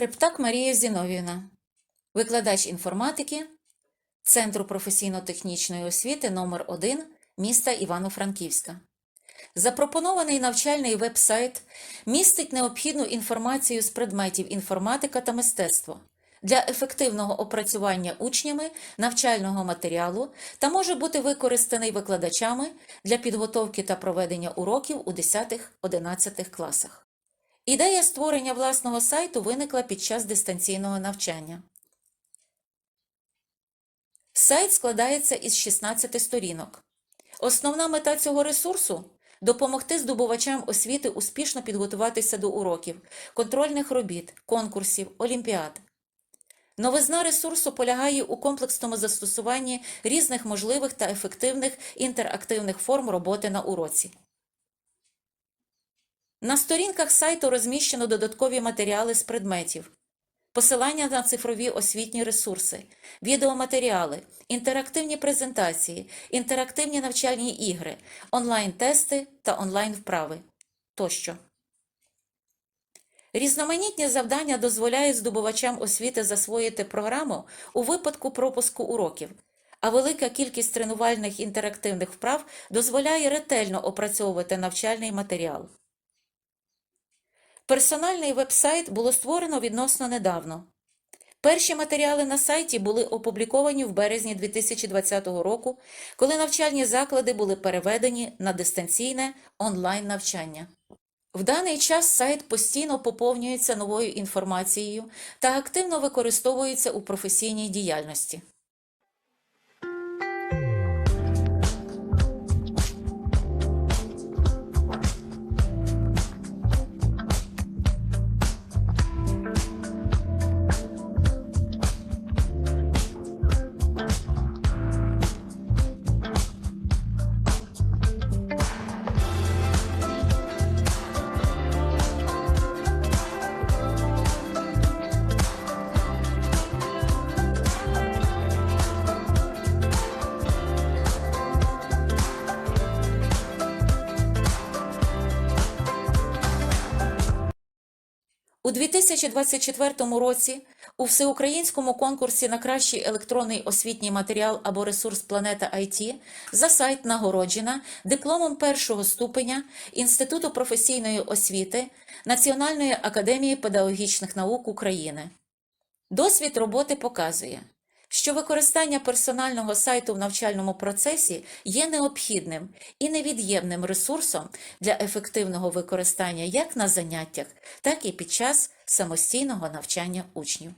Хребтак Марія Зіновіївна, викладач інформатики Центру професійно-технічної освіти номер 1 міста Івано-Франківська. Запропонований навчальний веб-сайт містить необхідну інформацію з предметів інформатика та мистецтво для ефективного опрацювання учнями навчального матеріалу та може бути використаний викладачами для підготовки та проведення уроків у 10-11 класах. Ідея створення власного сайту виникла під час дистанційного навчання. Сайт складається із 16 сторінок. Основна мета цього ресурсу допомогти здобувачам освіти успішно підготуватися до уроків, контрольних робіт, конкурсів, олімпіад. Новизна ресурсу полягає у комплексному застосуванні різних можливих та ефективних інтерактивних форм роботи на уроці. На сторінках сайту розміщено додаткові матеріали з предметів, посилання на цифрові освітні ресурси, відеоматеріали, інтерактивні презентації, інтерактивні навчальні ігри, онлайн-тести та онлайн-вправи тощо. Різноманітні завдання дозволяють здобувачам освіти засвоїти програму у випадку пропуску уроків, а велика кількість тренувальних інтерактивних вправ дозволяє ретельно опрацьовувати навчальний матеріал. Персональний веб-сайт було створено відносно недавно. Перші матеріали на сайті були опубліковані в березні 2020 року, коли навчальні заклади були переведені на дистанційне онлайн навчання. В даний час сайт постійно поповнюється новою інформацією та активно використовується у професійній діяльності. У 2024 році у всеукраїнському конкурсі на кращий електронний освітній матеріал або ресурс Планета IT за сайт нагороджена дипломом першого ступеня Інституту професійної освіти Національної академії педагогічних наук України. Досвід роботи показує, що використання персонального сайту в навчальному процесі є необхідним і невід'ємним ресурсом для ефективного використання як на заняттях, так і під час самостійного навчання учнів.